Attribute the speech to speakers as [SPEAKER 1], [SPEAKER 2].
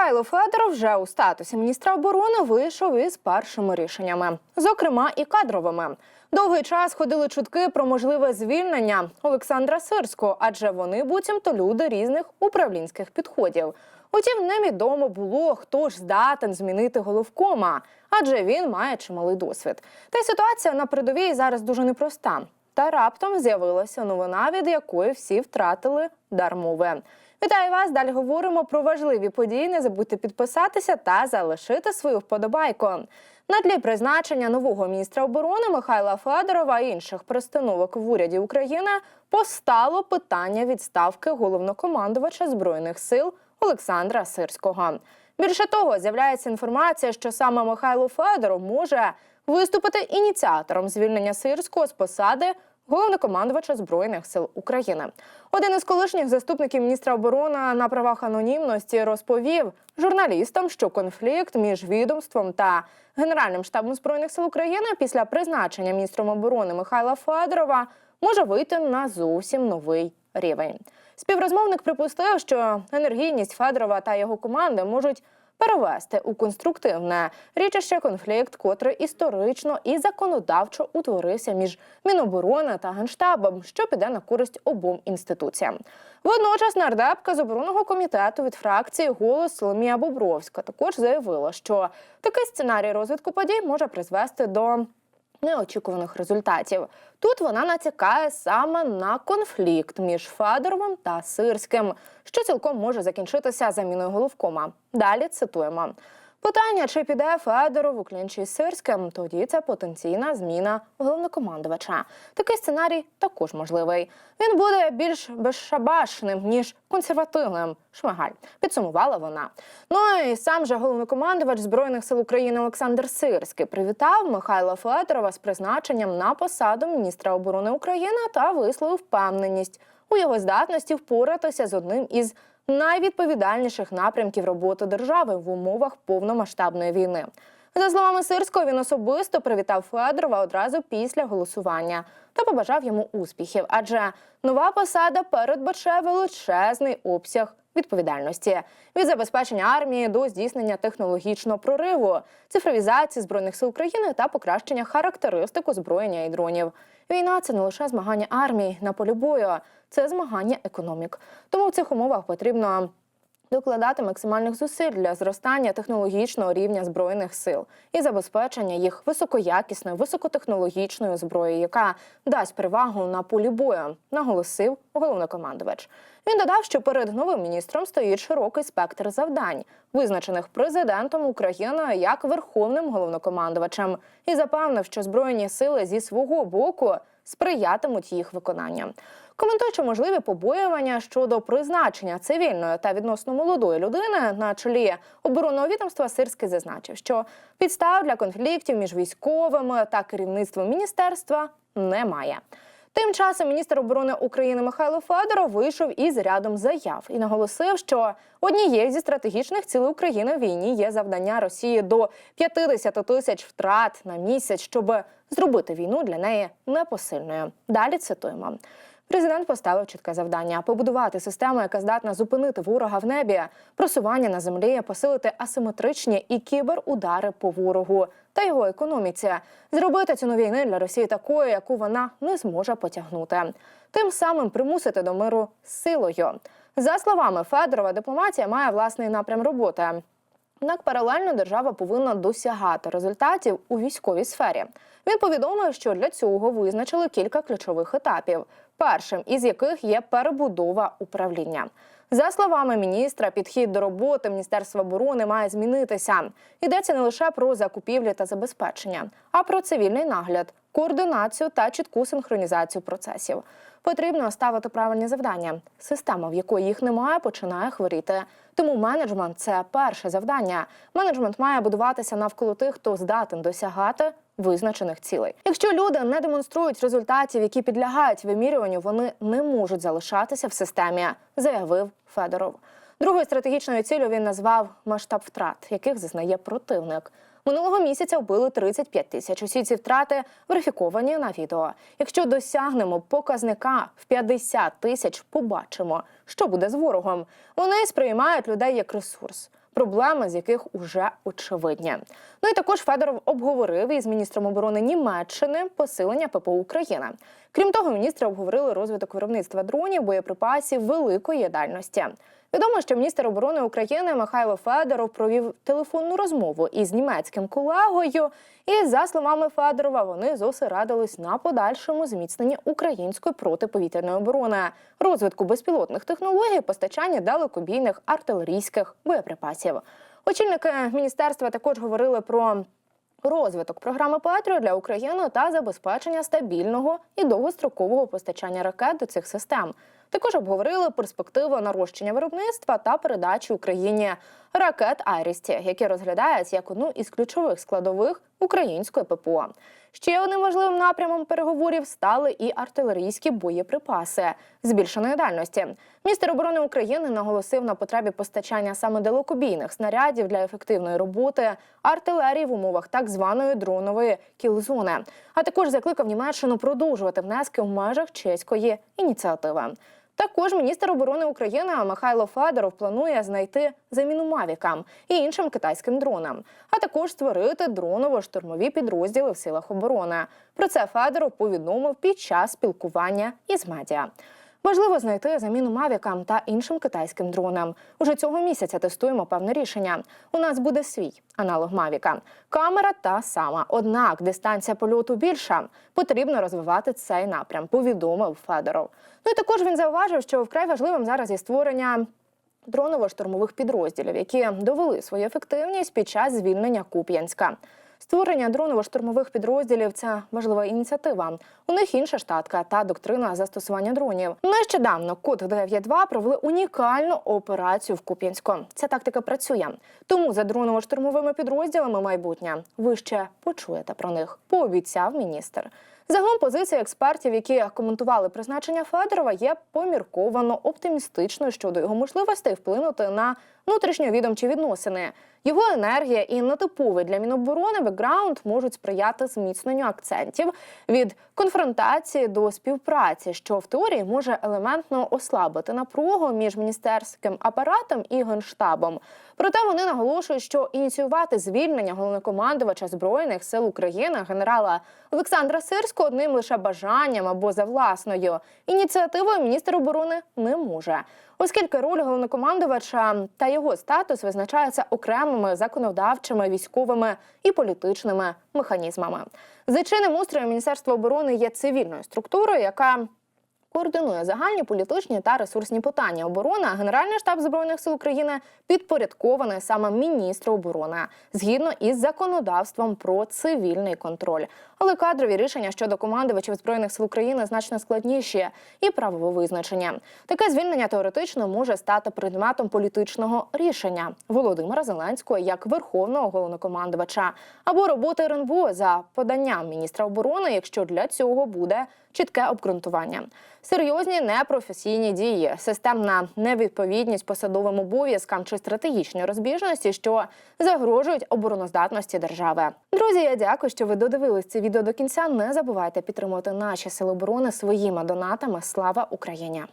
[SPEAKER 1] Михайло Федоров вже у статусі міністра оборони вийшов із першими рішеннями, зокрема і кадровими. Довгий час ходили чутки про можливе звільнення Олександра Сирського, адже вони буцімто люди різних управлінських підходів. Утім, невідомо було, хто ж здатен змінити головкома, адже він має чималий досвід. Та й ситуація на передовій зараз дуже непроста. Та раптом з'явилася новина, від якої всі втратили дар мови. Вітаю вас! Далі говоримо про важливі події. Не забудьте підписатися та залишити свою вподобайку. На тлі призначення нового міністра оборони Михайла Федорова і інших представник в уряді України постало питання відставки головнокомандувача збройних сил Олександра Сирського. Більше того, з'являється інформація, що саме Михайло Федоров може виступити ініціатором звільнення Сирського з посади головнокомандувача збройних сил України. Один із колишніх заступників міністра оборони на правах анонімності розповів журналістам, що конфлікт між відомством та Генеральним штабом збройних сил України після призначення міністром оборони Михайла Федорова може вийти на зовсім новий рівень. Співрозмовник припустив, що енергійність Федорова та його команди можуть перевести у конструктивне річище конфлікт, котрий історично і законодавчо утворився між Міноборони та Генштабом, що піде на користь обом інституціям. Водночас нардепка з оборонного комітету від фракції голос Соломія Бобровська також заявила, що такий сценарій розвитку подій може призвести до неочікуваних результатів. Тут вона натякає саме на конфлікт між Федоровим та Сирським, що цілком може закінчитися заміною головкома. Далі цитуємо. Питання, чи піде Федоров у клінчі з Сирським, тоді це потенційна зміна головнокомандувача. Такий сценарій також можливий. Він буде більш безшабашним ніж консервативним. Шмигаль підсумувала вона. Ну і сам же головнокомандувач збройних сил України Олександр Сирський привітав Михайла Федорова з призначенням на посаду міністра оборони України та висловив впевненість у його здатності впоратися з одним із найвідповідальніших напрямків роботи держави в умовах повномасштабної війни. За словами Сирського, він особисто привітав Федорова одразу після голосування та побажав йому успіхів, адже нова посада передбачає величезний обсяг відповідальності від забезпечення армії до здійснення технологічного прориву, цифровізації збройних сил України та покращення характеристик озброєння і дронів. Війна це не лише змагання армії на полі бою, це змагання економік. Тому в цих умовах потрібно докладати максимальних зусиль для зростання технологічного рівня збройних сил і забезпечення їх високоякісною, високотехнологічною зброєю, яка дасть перевагу на полі бою, наголосив головнокомандувач. Він додав, що перед новим міністром стоїть широкий спектр завдань, визначених президентом України як верховним головнокомандувачем, і запевнив, що збройні сили зі свого боку сприятимуть їх виконанням. Коментуючи можливі побоювання щодо призначення цивільної та відносно молодої людини на чолі оборонного відомства, Сирський зазначив, що підстав для конфліктів між військовими та керівництвом міністерства немає. Тим часом міністр оборони України Михайло Федоров вийшов із рядом заяв і наголосив, що однією зі стратегічних цілей України в війні є завдання Росії до 50 тисяч втрат на місяць, щоб зробити війну для неї непосильною. Далі цитуємо. Президент поставив чітке завдання побудувати систему, яка здатна зупинити ворога в небі, просування на землі, посилити асиметричні і кіберудари по ворогу та його економіці, зробити ціну війни для Росії такою, яку вона не зможе потягнути, тим самим примусити до миру силою. За словами Федорова, дипломатія має власний напрям роботи. Однак паралельно держава повинна досягати результатів у військовій сфері. Він повідомив, що для цього визначили кілька ключових етапів, першим із яких є перебудова управління. За словами міністра, підхід до роботи Міністерства оборони має змінитися. Йдеться не лише про закупівлі та забезпечення, а про цивільний нагляд, координацію та чітку синхронізацію процесів. Потрібно ставити правильні завдання. Система, в якої їх немає, починає хворіти. Тому менеджмент це перше завдання. Менеджмент має будуватися навколо тих, хто здатен досягати визначених цілей. Якщо люди не демонструють результатів, які підлягають вимірюванню, вони не можуть залишатися в системі, заявив Федоров. Другою стратегічною ціллю він назвав масштаб втрат, яких зазнає противник. Минулого місяця вбили 35 тисяч. Усі ці втрати верифіковані на відео. Якщо досягнемо показника в 50 тисяч, побачимо, що буде з ворогом. Вони сприймають людей як ресурс. проблеми з яких уже очевидні. Ну і також Федоров обговорив із міністром оборони Німеччини посилення ППО України. Крім того, міністри обговорили розвиток виробництва дронів, боєприпасів великої дальності. Відомо, що міністр оборони України Михайло Федоров провів телефонну розмову із німецьким колегою. І за словами Федорова, вони зосередились на подальшому зміцненні української протиповітряної оборони, розвитку безпілотних технологій, постачанні далекобійних артилерійських боєприпасів. Очільники міністерства також говорили про розвиток програми Петріо для України та забезпечення стабільного і довгострокового постачання ракет до цих систем. Також обговорили перспективи нарощення виробництва та передачі Україні ракет Айрісті, які розглядаються як одну із ключових складових української ППО. Ще одним важливим напрямом переговорів стали і артилерійські боєприпаси збільшеної дальності. Міністр оборони України наголосив на потребі постачання саме далекобійних снарядів для ефективної роботи артилерії в умовах так званої дронової кілзони, а також закликав Німеччину продовжувати внески в межах чеської ініціативи. Також міністр оборони України Михайло Федоров планує знайти заміну мавікам і іншим китайським дронам, а також створити дроново-штурмові підрозділи в силах оборони. Про це Федоров повідомив під час спілкування із медіа. Важливо знайти заміну мавікам та іншим китайським дронам. Уже цього місяця тестуємо певне рішення. У нас буде свій аналог мавіка. Камера та сама. Однак дистанція польоту більша. Потрібно розвивати цей напрям. Повідомив Федоров. Ну і також він зауважив, що вкрай важливим зараз є створення. Дроново-штурмових підрозділів, які довели свою ефективність під час звільнення Куп'янська. Створення дроново-штурмових підрозділів це важлива ініціатива. У них інша штатка та доктрина застосування дронів. Нещодавно код 92 провели унікальну операцію в Куп'янську. Ця тактика працює. Тому за дроново-штурмовими підрозділами майбутнє ви ще почуєте про них. Пообіцяв міністр. Загалом позиція експертів, які коментували призначення Федорова, є помірковано оптимістичною щодо його можливостей вплинути на внутрішньовідомчі відносини. Його енергія і нетиповий для міноборони бекграунд можуть сприяти зміцненню акцентів від конфронтації до співпраці, що в теорії може елементно ослабити напругу між міністерським апаратом і генштабом. Проте вони наголошують, що ініціювати звільнення головнокомандувача збройних сил України генерала Олександра Сирського одним лише бажанням або за власною ініціативою міністр оборони не може, оскільки роль головнокомандувача та його статус визначаються окремими законодавчими, військовими і політичними механізмами. За чинним устроєм Міністерство оборони є цивільною структурою, яка координує загальні політичні та ресурсні питання оборони. Генеральний штаб збройних сил України підпорядкований саме міністру оборони згідно із законодавством про цивільний контроль. Але кадрові рішення щодо командувачів збройних сил України значно складніші і правово визначення. Таке звільнення теоретично може стати предметом політичного рішення Володимира Зеленського як верховного головнокомандувача або роботи РНБО за поданням міністра оборони, якщо для цього буде чітке обґрунтування. Серйозні непрофесійні дії, системна невідповідність посадовим обов'язкам чи стратегічні розбіжності, що загрожують обороноздатності держави. Друзі, я дякую, що ви додивились це відео до кінця. Не забувайте підтримувати наші сили оборони своїми донатами. Слава Україні!